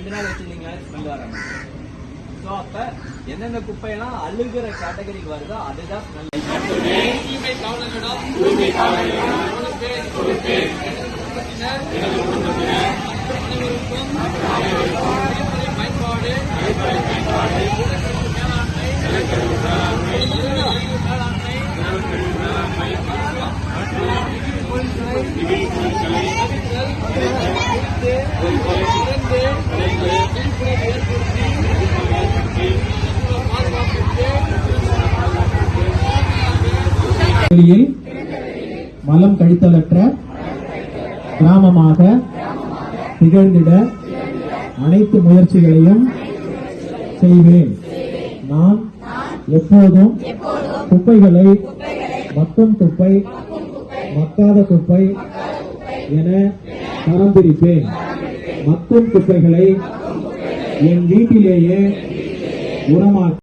ரெண்டு நாள் வச்சிருந்தீங்களா? ஸ்மெல் வர ஸோ அப்ப எந்தெந்த குப்பையெல்லாம் அழுகிற கேட்டகரிக்கு வருதோ அதுதான் ஸ்மெல் தூய்மை காவலர்களிடம் தூய்மை காவலர்களிடம் குடும்பத்தினர் அனைவருக்கும் பயன்பாடு வெளியில் மலம் கழித்தலற்ற கிராமமாக திகழ்ந்திட அனைத்து முயற்சிகளையும் செய்வேன் நான் எப்போதும் குப்பைகளை மக்கும் குப்பை மக்காத குப்பை என தரம் பிரிப்பேன். மக்கும் குப்பைகளை என் வீட்டிலேயே உரமாக்கி